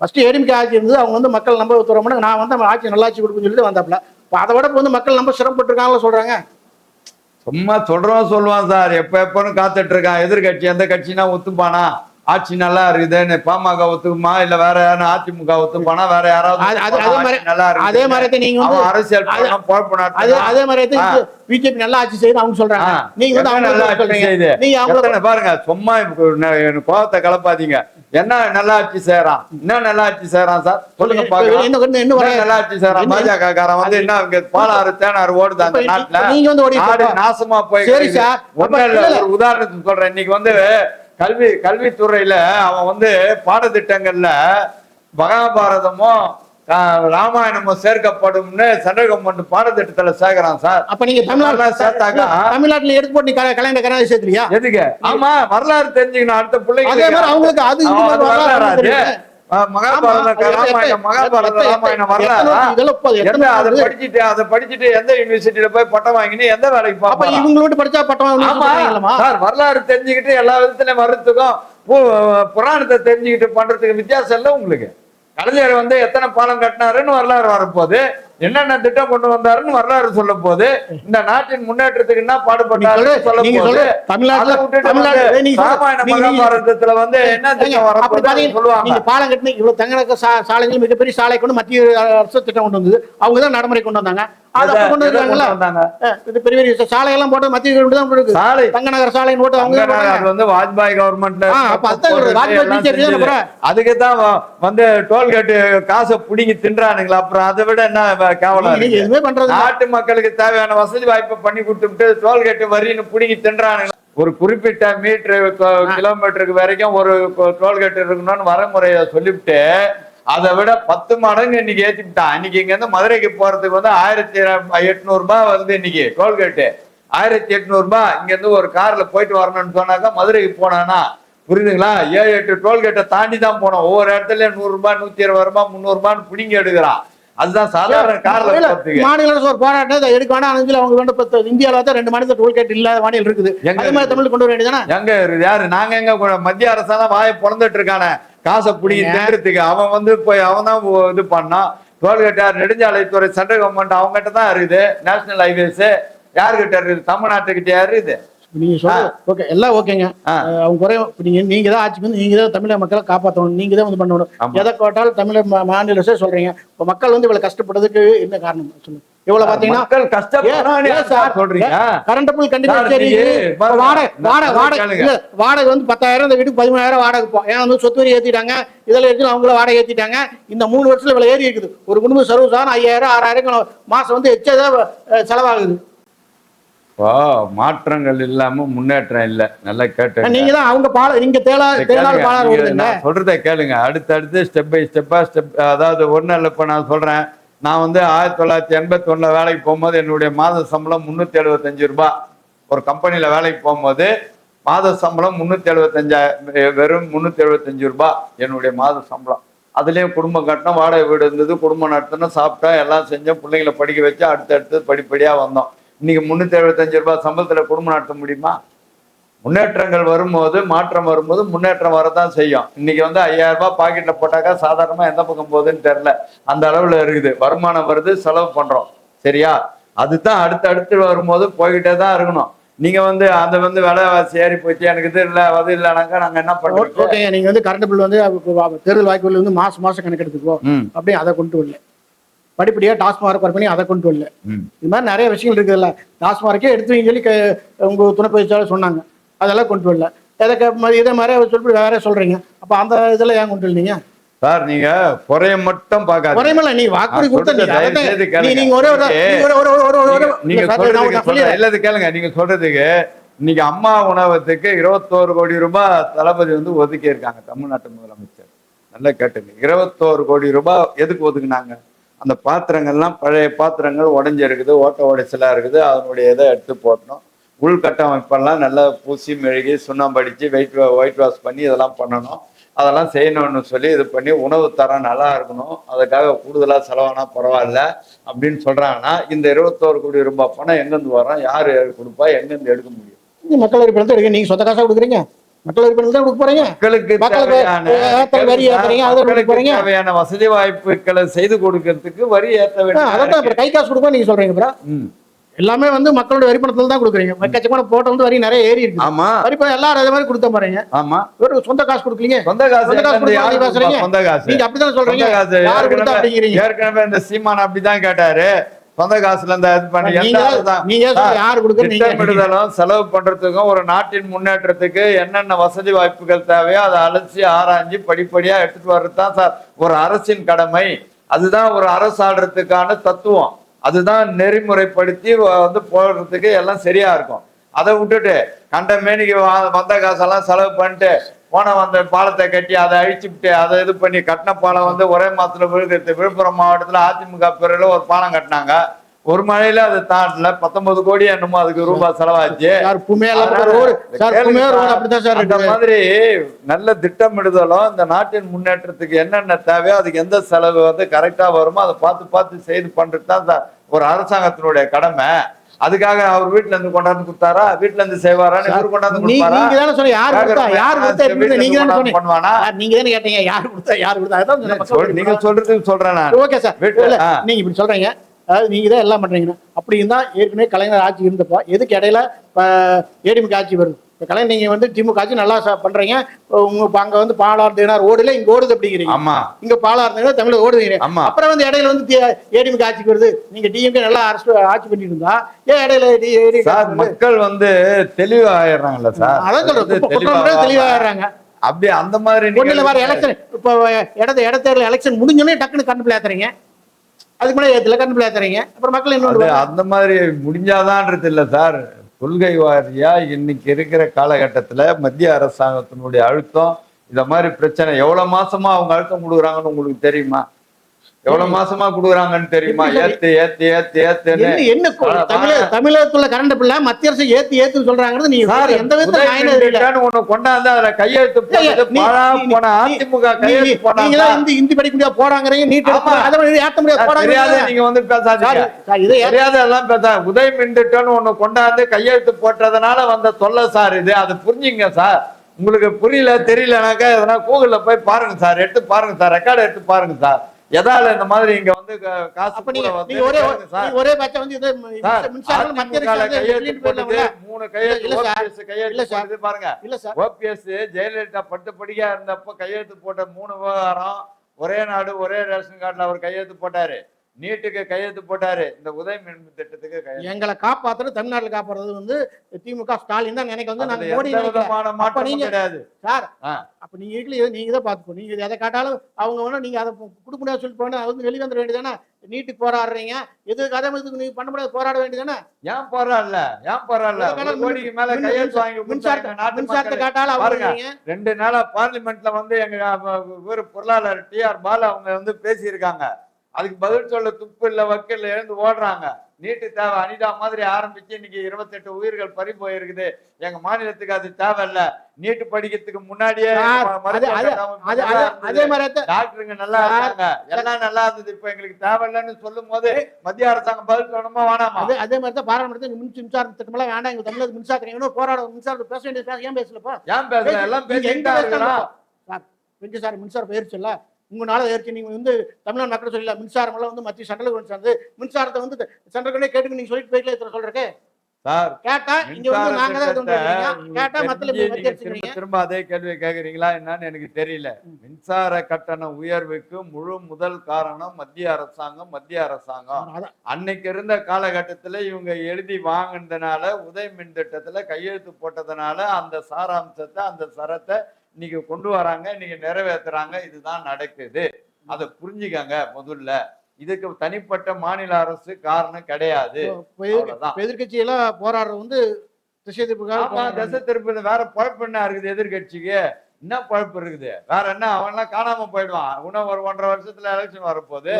ஃபஸ்ட்டு ஏடிஎம்கே ஆட்சி இருந்தது அவங்க வந்து மக்கள் நம்ப தர நான் வந்து நம்ம ஆட்சி நல்லாட்சி கொடுக்குன்னு சொல்லிட்டு வந்தாப்புல. இப்போ அதை விட இப்போ வந்து மக்கள் நம்ப சிரமப்பட்டிருக்காங்களா சொல்கிறாங்க சும்மா சொல்கிறோம் சொல்லுவான் சார். எப்போ எப்போன்னு காத்துட்ருக்கான் எதிர்கட்சி எந்த கட்சினா ஒத்துப்பானா? ஆட்சி நல்லா இருக்குதுன்னு பாமக ஒத்துக்குமா? இல்ல வேற யாரும் அதிமுக ஒத்துப்பானா வேற யாராவது நல்லா இருக்கு அதே மாதிரி நீங்க வந்து அரசியல் அது- மாதிரி. பிஜேபி நல்லா ஆட்சி செய்யுது அவங்க சொல்றாங்க. நீங்க வந்து அவங்க நல்லா ஆட்சி சொல்றீங்க செய்யுது? நீங்க எத்தனை பாருங்க சும்மா கோவத்தை கலப்பாதீங்க. என்ன நல்லா ஆட்சி செய்யறான் என்ன நல்லா ஆட்சி செய்யறான் சார்? சொல்லுங்க பாக்கலாம். நல்லா ஆட்சி செய்யறான் பாஜக காரன் வந்து என்ன இங்க பாலாறு தேனாறு ஓடுது அந்த நாட்டுல? நீங்க வந்து? நாசமா போய் சரி. சார். உதாரணத்துக்கு சொல்றேன். இன்னைக்கு வந்து கல்வி கல்வித்துறையில அவன் வந்து பாடத்திட்டங்கள்ல மகாபாரதமும் ராமாயணமும் சேர்க்கப்படும்னு சென்ட்ரல் கவர்மெண்ட் பாடத்திட்டத்துல சேர்க்கிறான் சார். அப்ப நீங்க தமிழ்நாடு அதெல்லாம் சேர்த்தாக்கா தமிழ்நாட்டுல எடுத்து போட்டு கலைஞர் கருணாநிதி சேர்த்துறியா? எதுக்கு? ஆமா வரலாறு தெரிஞ்சுக்கணும் அடுத்த பிள்ளைங்க அதே மாதிரி அவங்களுக்கு அது மாதிரி வரலாறு தெரிஞ்சுக்கிட்டு எல்லா விதத்துலயும் வர்றதுக்கும் புராணத்தை தெரிஞ்சுக்கிட்டு பண்றதுக்கு வித்தியாசம் இல்லை உங்களுக்கு. கலைஞர் வந்து எத்தனை பாலம் கட்டினாருன்னு வரலாறு வரப்போகுது. என்னென்ன திட்டம் கொண்டு வந்தாருன்னு வரலாறு சொல்ல போகுது இந்த நாட்டின் முன்னேற்றத்துக்கு என்ன பாடுபட்டாரு சொல்ல சொல்ற தமிழ்நாட்டுல விட்டுட்டு ராமாயண மகாபாரதத்துல வந்து என்ன திட்டம் பாத்தீங்க- சொல்லுவாங்க. நீங்க பாலம் கட்டின இவ்வளவு தங்கநக சாலைகள் மிகப்பெரிய சாலை கொண்டு மத்திய அரசு திட்டம் கொண்டு வந்தது. அவங்க தான் நடைமுறை கொண்டு வந்தாங்க. கொண்டு வந்தாங்க இது பெரிய பெரிய சாலை எல்லாம் போட்டு மத்திய கவர்மெண்ட் தான் சாலை தங்க நகர் சாலை போட்டு அவங்க. அது வந்து வாஜ்பாய் போற? அதுக்கு தான் வந்து டோல்கேட் காசை புடிங்கி தின்றானுங்களா அப்புறம் அதை விட என்ன கேவலம்? எதுவுமே பண்றது. நாட்டு மக்களுக்கு தேவையான வசதி வாய்ப்பை பண்ணி கொடுத்துட்டு டோல்கேட் வரின்னு புடிங்கி தின்றானுங்க ஒரு குறிப்பிட்ட மீட்டர் கிலோமீட்டருக்கு வரைக்கும் ஒரு டோல்கேட் இருக்கணும்னு வரமுறையை சொல்லிவிட்டு அதை விட பத்து மடங்கு இன்னைக்கு ஏத்திவிட்டான் இன்னைக்கு இங்க இருந்து மதுரைக்கு போறதுக்கு வந்து ஆயிரத்தி எட்நூறு ரூபாய் வருது இன்னைக்கு டோல்கேட்டு ஆயிரத்தி எட்நூறு ரூபாய் இங்க இருந்து ஒரு கார்ல போயிட்டு வரணும்னு சொன்னாக்கா மதுரைக்கு போனானா புரியுதுங்களா? ஏழு எட்டு டோல்கேட்டை தாண்டி தான் போனோம். ஒவ்வொரு இடத்துலயும் நூறு ரூபாய் நூத்தி இருபது ரூபாய் முந்நூறு ரூபான்னு பிடிங்கி எடுக்கிறான். அதுதான் சாதாரண கார்ல மாநில அரசு ஒரு போராட்டம் இதை எடுக்க வேணாம். அணிஞ்சு அவங்க வேண்ட பத்து இந்தியாவில தான் ரெண்டு மாநில டோல்கேட் இல்லாத மாநிலம் இருக்குது. எங்க அதே மாதிரி தமிழ் கொண்டு வர வேண்டியதானே எங்க? யாரு? நாங்க எங்க மத்திய அரசாங்கம் வாயை பொழந்துட்டு இருக்கானே? காசை பிடிங்கி ஏங்க? தின்றதுக்கு அவன் வந்து போய் அவன் தான் இது பண்ணான் டோல்கேட்டார் நெடுஞ்சாலைத்துறை சென்ட்ரல் கவர்மெண்ட் அவங்ககிட்ட தான் இருக்குது. நேஷனல் ஹைவேஸ் யாருகிட்ட இருக்குது? தமிழ்நாட்டுக்கிட்ட யாரு இது நீங்க சொல்றது ஓகே எல்லாம் ஓகேங்க. அவங்க குறை இப்ப நீங்க நீங்க தான் ஆட்சிக்கு வந்து நீங்க தான் தமிழக மக்களை காப்பாற்றணும் நீங்க தான் வந்து பண்ணணும். எதை கேட்டாலும் தமிழக மாநில சொல்றீங்க. மக்கள் வந்து இவ்வளவு கஷ்டப்படுறதுக்கு என்ன காரணம்? சொல்லுங்க. இவ்வளவு பாத்தீங்கன்னா கரண்ட் பில் கண்டிப்பா சார், வாடகை வாடகை வாடகை வாடகை வந்து பத்தாயிரம் இந்த வீட்டுக்கு பதிமூணாயிரம் வாடகை போ ஏன்னா வந்து சொத்து வரி ஏத்திட்டாங்க இதுல எடுத்து அவங்கள வாடகை ஏத்திட்டாங்க. இந்த மூணு வருஷத்துல இவ்வளவு ஏறி இருக்குது. ஒரு குடும்பம் சர்வசாதாரண ஐயாயிரம் ஆறாயிரம் மாசம் வந்து எச்சதா செலவாகுது. இப்போ மாற்றங்கள் இல்லாம முன்னேற்றம் இல்ல. நல்லா கேட்டு நீங்க தான் அவங்க பால நீங்க தேலா ஓடுதுங்க நான் சொல்றதை கேளுங்க. அடுத்தடுத்து ஸ்டெப் பை ஸ்டெப்பா ஸ்டெப் அதாவது ஒண்ணு இல்ல இப்ப நான் சொல்றேன். நான் வந்து ஆயிரத்தி தொள்ளாயிரத்தி எண்பத்தி ஒண்ணுல வேலைக்கு போகும்போது என்னுடைய மாத சம்பளம் முன்னூத்தி எழுபத்தஞ்சு ரூபாய் ஒரு கம்பெனியில் வேலைக்கு போகும்போது மாத சம்பளம் முன்னூத்தி எழுபத்தஞ்சாயிரம் வெறும் முன்னூத்தி எழுபத்தஞ்சு ரூபாய் என்னுடைய மாத சம்பளம். அதுலயும் குடும்பம் கட்டணும் வாடகை வீடு இருந்தது குடும்பம் நடத்தணும் சாப்பிட்டோம் எல்லாம் செஞ்சோம் பிள்ளைங்களை படிக்க வச்சு அடுத்தடுத்து படிப்படியா வந்தோம். இன்னைக்கு முன்னூத்தி எழுபத்தஞ்சு ரூபாய் சம்பளத்துல குடும்பம் நடத்த முடியுமா? முன்னேற்றங்கள் வரும்போது மாற்றம் வரும்போது முன்னேற்றம் வரதான் செய்யும். இன்னைக்கு வந்து ஐயாயிரம் ரூபாய் பாக்கெட்ல போட்டாக்கா சாதாரணமா எந்த பக்கம் போகுதுன்னு தெரியல. அந்த அளவுல இருக்குது. வருமானம் வருது செலவு பண்றோம். சரியா? அதுதான் அடுத்து அடுத்து வரும்போது போய்கிட்டே தான் இருக்கணும். நீங்க வந்து அந்த வந்து விலைவாசி ஏறி போச்சு எனக்கு இது இல்லை அது இல்லைனாக்கா நாங்க என்ன பண்றோம் ஓகே நீங்க வந்து கரண்ட் பில் வந்து தேர்தல் வாய்ப்புகள் வந்து மாசம் மாசம் கணக்கு எடுத்துக்கோ ம். அப்படியே அதை கொண்டு வரல. படிப்படியா டாஸ்மார்க் பண்ணி அதை கொண்டு வரல. இது மாதிரி நிறைய விஷயங்கள் இருக்குதுல்ல. டாஸ்மார்க்கே எடுத்து சொல்லி க- உங்க துணை பயிற்சியாளர் சொன்னாங்க. அதெல்லாம் கொண்டு வரல. எதை இதே மாதிரி சொல்லி வேற சொல்றீங்க. அப்ப அந்த இதெல்லாம் ஏன் கொண்டு வரலீங்க சார் நீங்க குறைய மட்டும் பார்க்காதீங்க. குறைமல நீ வாக்குறுதி கொடுத்த சொல்றதை. நீங்க ஒரே ஒரு நீங்க. இல்லது கேளுங்க. நீங்க சொல்றதுக்கு இன்னைக்கு அம்மா உணவகத்துக்கு இருபத்தோரு கோடி ரூபாய் தளபதி வந்து ஒதுக்கி இருக்காங்க தமிழ்நாட்டு முதலமைச்சர். நல்லா கேட்டுங்க. இருபத்தோரு கோடி ரூபாய் எதுக்கு ஒதுக்குனாங்க? அந்த பாத்திரங்கள்லாம் பழைய பாத்திரங்கள் உடைஞ்சிருக்குது ஓட்ட உடைச்சலா இருக்குது. அதனுடைய இதை எடுத்து போடணும். உள்கட்டமைப்பெல்லாம் நல்லா பூசி மெழுகி சுண்ணாம்பு அடிச்சு வெயிட் ஒயிட் வாஷ் பண்ணி இதெல்லாம் பண்ணணும். அதெல்லாம் செய்யணும்னு சொல்லி இது பண்ணி உணவு தரம் நல்லா இருக்கணும். அதுக்காக கூடுதலா செலவானா பரவாயில்ல அப்படின்னு சொல்றாங்கன்னா இந்த இருபத்தோரு கோடி ரூபாய் பணம் எங்கேருந்து வரும்? யாரு கொடுப்பா? எங்கேருந்து எடுக்க முடியும்? மக்கள் பணத்தை எடுக்க நீங்க சொந்த காசா கொடுக்குறீங்க? மக்கள் பணத்தை தான் கொடுக்க போறீங்க? மக்களுக்கு தேவையான வசதி வாய்ப்புகளை செய்து கொடுக்கறதுக்கு வரி ஏற்ற ஆ, அதான் கை காசு கொடுப்போம் நீங்க சொல்றீங்க. எல்லாமே வந்து மக்களோட வரி பணத்துல தான் கொடுக்குறீங்க. எக்கச்சக்கமான போட்ட வந்து வரி நிறைய ஏறி இருக்கு ஆமா. வரி பணம் எல்லாரும் அதே மாதிரி கொடுத்த போறீங்க ஆமா. ஒரு சொந்த காசு கொடுக்கலீங்க. சொந்த காசு சொந்த காசு? பேசுறீங்க? சொந்த காசு. நீங்க அப்படிதான் சொல்றீங்க? காசு. யாரு கொடுத்தா அப்படிங்கிறீங்க? ஏற்கனவே இந்த சீமான் அப்படிதான் கேட்டாரு. சொந்த காசுல இருந்து இது பண்ணி திட்டமிடுதலும் செலவு பண்றதுக்கும் ஒரு நாட்டின் முன்னேற்றத்துக்கு என்னென்ன வசதி வாய்ப்புகள் தேவையோ அதை அலசி ஆராய்ஞ்சு படிப்படியா எடுத்துட்டு வர்றது தான் சார் ஒரு அரசின் கடமை. அதுதான் ஒரு அரசாடுறதுக்கான தத்துவம். அதுதான் நெறிமுறைப்படுத்தி வந்து போடுறதுக்கு எல்லாம் சரியா இருக்கும். அதை விட்டுட்டு கண்ட மேனிக்கு வந்த காசெல்லாம் செலவு பண்ணிட்டு போன வந்த பாலத்தை கட்டி அதை அழிச்சுட்டு அதை இது பண்ணி கட்டின பாலம் வந்து ஒரே மாதத்தில் விழுகிறது விழுப்புரம் மாவட்டத்தில் அதிமுக பிரிவுல ஒரு பாலம் கட்டினாங்க. ஒரு மழையில அது தாண்டல. பத்தொன்பது கோடி என்னமோ அதுக்கு ரூபாய் செலவாச்சு. அந்த மாதிரி நல்ல திட்டமிடுதலும் இந்த நாட்டின் முன்னேற்றத்துக்கு என்னென்ன தேவையோ அதுக்கு எந்த செலவு வந்து கரெக்டா வருமோ அதை பார்த்து பார்த்து செய்து பண்றது தான் ஒரு அரசாங்கத்தினுடைய கடமை. அதுக்காக அவர் வீட்டுல இருந்து கொண்டாந்து கொடுத்தாரா? வீட்டுல இருந்து செய்வாரான்னு இவர் கொண்டாந்து நீங்க தானே சொன்னீங்க. யாரு கொடுத்தா யாரு கொடுத்தா நீங்க தானே பண்ணுவானா? சார், நீங்க தானே கேட்டீங்க. யாரு கொடுத்தா யாரு கொடுத்தா? அதான் நீங்க. சொல்றதுக்கு சொல்றேன் ஓகே சார். வீட்டுல-. நீங்க இப்படி சொல்றீங்க. அதாவது நீங்க தான் எல்லாம் பண்றீங்க அப்படி இருந்தா ஏற்கனவே கலைஞர் ஆட்சி இருந்தப்போ எதுக்கு இடையில ஏடிஎம்கே ஆட்சி வருது. இப்ப கலைஞர் நீங்க வந்து திமுக ஆட்சி நல்லா பண்றீங்க. உங்க இப்ப அங்க வந்து பாலாறு தினார் ஓடுல இங்க ஓடுது அப்படிங்கிறீங்க. ஆமா. இங்க பாலாறு தினார் தமிழ்ல ஓடுதுங்க ஆமா. அப்புறம் வந்து இடையில வந்து ஏடிஎம்கே ஆட்சிக்கு வருது. நீங்க டிஎம்கே நல்லா அரசு ஆட்சி பண்ணிட்டு இருந்தா ஏன் இடையில சார்? மக்கள் வந்து தெளிவாயிடுறாங்கல்ல சார். அதான் சொல்றேன். வந்து குற்றம் குற்றம் தெளிவாகாம- தெளிவாகிறாங்க அப்படி அந்த மாதிரி ஒண்ணு இல்ல வேற எலெக்ஷன் இப்போ இடத்த இடத்தேர்தல் எலெக்ஷன் முடிஞ்சோடனே டக்குன்னு கண்டு பிள்ளையாத்துறீங்க அதுக்கு முன்னாடி ஏத்துல கண்டு பிள்ளையாத்துறீங்க அப்புறம் மக்கள் இன்னொரு அந்த மாதிரி முடிஞ்சாதான்றது இல்ல சார். கொள்கை வாரியா இன்னைக்கு இருக்கிற காலகட்டத்துல மத்திய அரசாங்கத்தினுடைய அழுத்தம் இந்த மாதிரி பிரச்சனை எவ்வளவு மாசமா அவங்க அழுத்தம் கொடுக்குறாங்கன்னு உங்களுக்கு தெரியுமா? எவ்வளவு மாசமா கொடுக்குறாங்கன்னு தெரியுமா? ஏத்து ஏத்து ஏத்து ஏத்துன்னு. என்ன தமிழக தமிழகத்துல கரண்ட் பிள்ளை மத்திய அரசு ஏத்து ஏத்து சொல்றாங்கிறது நீங்க சார், எந்த விதத்துல ஒண்ணு கொண்டாந்து அதுல கையெழுத்து போன அதிமுக கையெழுத்து நீங்க போனாங்க தான். இந்தி இந்தி படிக்க முடியாது போறாங்கிறீங்க நீட். அதை ஏத்த முடியாது போறாங்க நீங்க வந்து பேசாதீங்க. இதை தெரியாத எல்லாம் பேச உதய் மின்திட்டம்னு ஒண்ணு கொண்டாந்து கையெழுத்து போட்டதுனால வந்த தொல்லை சார் இது. அது புரிஞ்சுங்க சார். உங்களுக்கு புரியல தெரியலனாக்கா எதனா கூகுள்ல போய் பாருங்க சார். எடுத்து பாருங்க சார். ரெக்கார்டு எடுத்து பாருங்க சார். எதால இந்த மாதிரி இங்க வந்து காசு நீங்க ஒரே ஒரே பட்சம் வந்து இதை சார், மின்சாரம் மத்திய மூணு கையெழுத்து கையெழுத்து பாருங்க. இல்ல சார். ஓபிஎஸ் ஜெயலலிதா பட்டுப்படியா இருந்தப்ப கையெழுத்து போட்ட மூணு விவகாரம் ஒரே நாடு ஒரே ரேஷன் கார்டுல அவர் கையெழுத்து போட்டாரு. நீட்டுக்கு கையெழுத்து போட்டாரு. இந்த உதய மின் திட்டத்துக்கு எங்களை காப்பாத்துறது தமிழ்நாட்டுல காப்பாடுறது வந்து திமுக ஸ்டாலின் தான் நினைக்க வந்து நாங்க மோடி மாற்றமும் நீங்க கிடையாது. சார். அப்ப நீங்க வீட்டுல நீங்க தான் பாத்துக்கோ நீங்க எதை காட்டாலும் அவங்க வேணா நீங்க அதை கொடுக்க முடியாது சொல்லிட்டு போனா அது வந்து வெளியே வந்துட வேண்டியதானே நீட்டுக்கு போராடுறீங்க. அதே மாதிரி நீங்க பண்ண முடியாது போராட வேண்டியதானே ஏன் போறான்ல ஏன் ஒரு கோடிக்கு மேல கையெழுத்து வாங்கி மின்சாரத்தை நாட்டு காட்டாலும். அவங்க ரெண்டு நாளா பார்லிமெண்ட்ல வந்து எங்க இவரு பொருளாளர் டி ஆர் பாலு அவங்க வந்து பேசியிருக்காங்க. அதுக்கு பதில் சொல்ல துப்பு இல்ல வக்கீல் எழுந்து ஓடுறாங்க. நீட்டு தேவை அனிதா மாதிரி ஆரம்பிச்சு இன்னைக்கு இருபத்தெட்டு உயிர்கள் பறி போயிருக்குது. எங்க மாநிலத்துக்கு அது தேவையில்ல. நீட்டு படிக்கிறதுக்கு முன்னாடியே டாக்டருங்க நல்லா இருக்காங்க எல்லாம் நல்லா இருந்தது. இப்ப எங்களுக்கு தேவையில்லைன்னு சொல்லும் போது மத்திய அரசாங்கம் பதில் சொல்லணுமா வேணாமா? அதே அதே மாதிரி தான் பாராளுமன்றத்தில் மின் மின்சார திட்டமெல்லாம் வேண்டாம் எங்க தமிழக மின்சாரத்தை இன்னும் போராட மின்சாரத்தை பேச வேண்டியது ஏன் பேசலப்பா ஏன் பேசல? எல்லாம் பேசிட்டு சார் மின்சாரம் போயிருச்சுல்ல உங்களால ஏற்று நீங்க வந்து தமிழ்நாடு மக்கள் சொல்லல மின்சாரம் எல்லாம் வந்து மத்திய சென்ட்ரல் கவர்மெண்ட் சார்ந்து மின்சாரத்தை வந்து சென்ட்ரல் கவர்மெண்ட் கேட்டு நீங்க சொல்லிட்டு போயிட்டே சொல்றேன் சார் கேட்டா இங்க வந்து நாங்க தான் கேட்டா மத்திய திரும்ப அதே கேள்வி கேக்குறீங்களா என்னன்னு எனக்கு தெரியல. மின்சார கட்டண உயர்வுக்கு முழு முதல் காரணம் மத்திய அரசாங்கம் மத்திய அரசாங்கம். அன்னைக்கு இருந்த காலகட்டத்துல இவங்க எழுதி வாங்கினதுனால உதய மின் திட்டத்துல கையெழுத்து போட்டதுனால அந்த சாராம்சத்தை அந்த சரத்தை இன்னைக்கு கொண்டு வராங்க இன்னைக்கு நிறைவேத்துறாங்க இதுதான் நடக்குது. அதை புரிஞ்சுக்கங்க முதல்ல. இதுக்கு தனிப்பட்ட மாநில அரசு காரணம் கிடையாது. எதிர்க்கட்சியெல்லாம் போராடுறது வந்து திசை திருப்புக்காக. திசை திருப்பி வேற பழப்பு என்ன இருக்குது எதிர்கட்சிக்கு என்ன பழப்பு இருக்குது? வேற என்ன? அவன்லாம் காணாம போயிடுவான். இன்னும் ஒரு ஒன்றரை வருஷத்துல எலெக்ஷன் வரப்போகுது.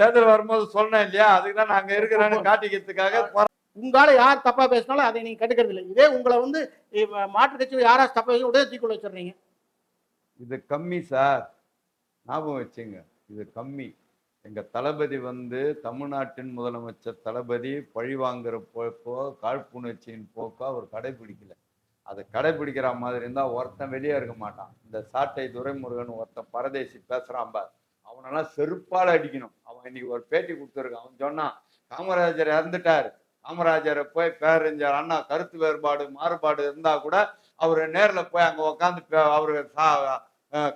தேர்தல் வரும்போது சொன்னேன் இல்லையா? அதுக்கு தான் நாங்க இருக்கிறேன்னு காட்டிக்கிறதுக்காக. உங்களால யார் தப்பா பேசினாலும் அதை நீங்க கட்டுக்கிறது இல்லை இதே உங்களை வந்து இப்ப மாற்று கட்சி யாரா தப்பா பேசி உடனே தூக்கி வச்சிடுறீங்க. இது கம்மி சார். ஞாபகம் வச்சுங்க. இது கம்மி. எங்கள் தளபதி வந்து தமிழ்நாட்டின் முதலமைச்சர் தளபதி பழி வாங்குற போக்கோ காழ்ப்புணர்ச்சியின் போக்கோ அவர் கடைபிடிக்கல அதை கடைபிடிக்கிற மாதிரி இருந்தால் ஒருத்தன் வெளியே இருக்க மாட்டான். இந்த சாட்டை துரைமுருகன் ஒருத்தன் பரதேசி பேசுகிறான் பார். அவனெல்லாம் செருப்பால் அடிக்கணும். அவன் இன்னைக்கு ஒரு பேட்டி கொடுத்துருக்கான். அவன் சொன்னான் காமராஜர் இறந்துட்டாரு. காமராஜரை போய் பேரறிஞர் அண்ணா கருத்து வேறுபாடு மாறுபாடு இருந்தால் கூட அவர் நேரில் போய் அங்கே உட்காந்து அவர் சா-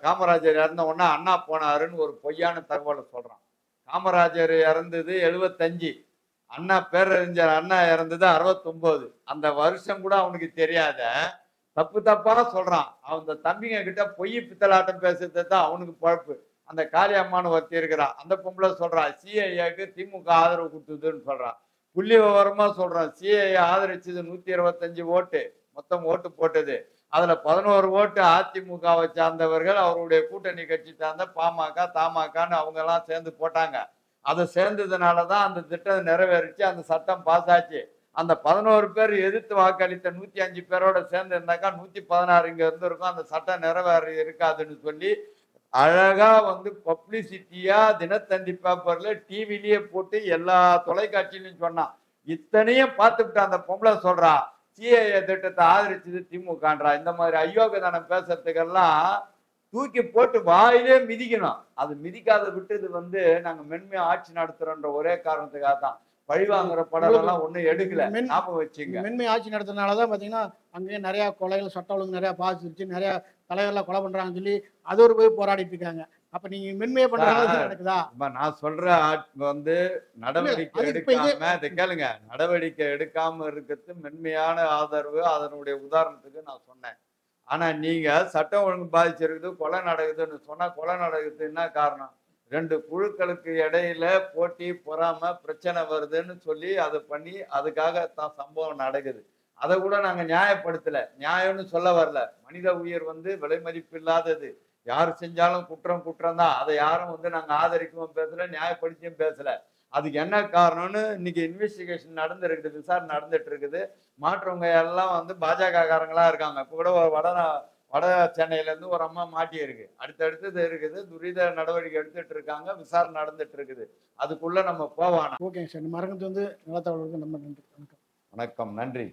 காமராஜர் இறந்த உடனே அண்ணா போனாருன்னு ஒரு பொய்யான தகவலை சொல்கிறான் காமராஜர் இறந்தது எழுபத்தஞ்சு அண்ணா பேரறிஞர் அண்ணா இறந்தது அறுபத்தொம்போது அந்த வருஷம் கூட அவனுக்கு தெரியாத தப்பு தப்பாக சொல்கிறான் அந்த தம்பிங்க கிட்ட பொய் பித்தலாட்டம் பேசுறது தான் அவனுக்கு பழப்பு. அந்த காளியம்மான்னு ஒருத்தி இருக்கிறான் அந்த பொம்பளை சொல்கிறான் சிஐஏக்கு திமுக ஆதரவு கொடுத்ததுன்னு சொல்கிறான் புள்ளி விவரமாக சொல்கிறான் சிஐஏ ஆதரிச்சது நூற்றி இருபத்தஞ்சு ஓட்டு. மொத்தம் ஓட்டு போட்டது. அதுல பதினோரு ஓட்டு அதிமுகவை சார்ந்தவர்கள் அவருடைய கூட்டணி கட்சி சார்ந்த பாமக தமாகன்னு அவங்க எல்லாம் சேர்ந்து போட்டாங்க. அதை சேர்ந்ததுனால தான் அந்த திட்டம் நிறைவேறிச்சு அந்த சட்டம் பாஸ் ஆச்சு. அந்த பதினோரு பேர் எதிர்த்து வாக்களித்த நூத்தி அஞ்சு பேரோட சேர்ந்து இருந்தாக்கா நூத்தி பதினாறு இங்க இருந்திருக்கும். அந்த சட்டம் நிறைவேறி இருக்காதுன்னு சொல்லி அழகா வந்து பப்ளிசிட்டியா தினத்தந்தி பேப்பர்ல டிவிலேயே போட்டு எல்லா தொலைக்காட்சியிலும் சொன்னான். இத்தனையும் பார்த்துக்கிட்டு அந்த பொம்பளை சொல்றா. சிஏஏ திட்டத்தை ஆதரிச்சது திமுகன்றா. இந்த மாதிரி அயோகதானம் பேசுறதுக்கெல்லாம் தூக்கி போட்டு வாயிலே மிதிக்கணும். அது மிதிக்காத விட்டது வந்து நாங்க மென்மையா ஆட்சி நடத்துறோன்ற ஒரே காரணத்துக்காக தான். பழி வாங்குற படம் எல்லாம் ஒண்ணும் எடுக்கல. ஞாபகம் வச்சுங்க. மென்மை ஆட்சி நடத்துறதுனால தான் பார்த்தீங்கன்னா அங்கேயே நிறைய கொலைகள் சட்ட ஒழுங்கு நிறைய பாதிச்சிருச்சு. நிறைய தலைவர்லாம் கொலை பண்றாங்கன்னு சொல்லி அது ஒரு போய் போராடிட்டு இருக்காங்க. அப்ப நீங்க மென்மையை பண்றதுனால இது நடக்குதா? நான் சொல்ற வந்து நடவடிக்கை எடுக்காம இதை கேளுங்க. நடவடிக்கை எடுக்காம இருக்கிறது மென்மையான ஆதரவு அதனுடைய உதாரணத்துக்கு நான் சொன்னேன். ஆனா நீங்க சட்டம் ஒழுங்கு பாதிச்சிருக்குது கொலை நடக்குதுன்னு சொன்னா கொலை நடக்குது என்ன காரணம்? ரெண்டு குழுக்களுக்கு இடையில போட்டி பொறாம பிரச்சனை வருதுன்னு சொல்லி அதை பண்ணி அதுக்காக தான் சம்பவம் நடக்குது. அதை கூட நாங்க நியாயப்படுத்தல. நியாயம்னு சொல்ல வரல. மனித உயிர் வந்து விலை மதிப்பு இல்லாதது. யார் செஞ்சாலும் குற்றம் குற்றம் தான் அதை யாரும் வந்து நாங்க ஆதரிக்கவும் பேசல நியாயப்படுத்தியும் பேசல. அதுக்கு என்ன காரணம்னு இன்னைக்கு இன்வெஸ்டிகேஷன் நடந்துருக்குது விசாரணை நடந்துட்டு இருக்குது மாற்றவங்க எல்லாம் வந்து பாஜக காரங்களா இருக்காங்க. இப்போ கூட ஒரு வட வட சென்னையில இருந்து ஒரு அம்மா மாட்டி இருக்கு அடுத்தடுத்தது இருக்குது துரித நடவடிக்கை எடுத்துட்டு இருக்காங்க விசாரணை நடந்துட்டு இருக்குது அதுக்குள்ள நம்ம போவானா ஓகேங்க சார். மரங்கத்து வந்து நிலத்தவர்களுக்கு நம்ம நன்றி வணக்கம். வணக்கம். நன்றி.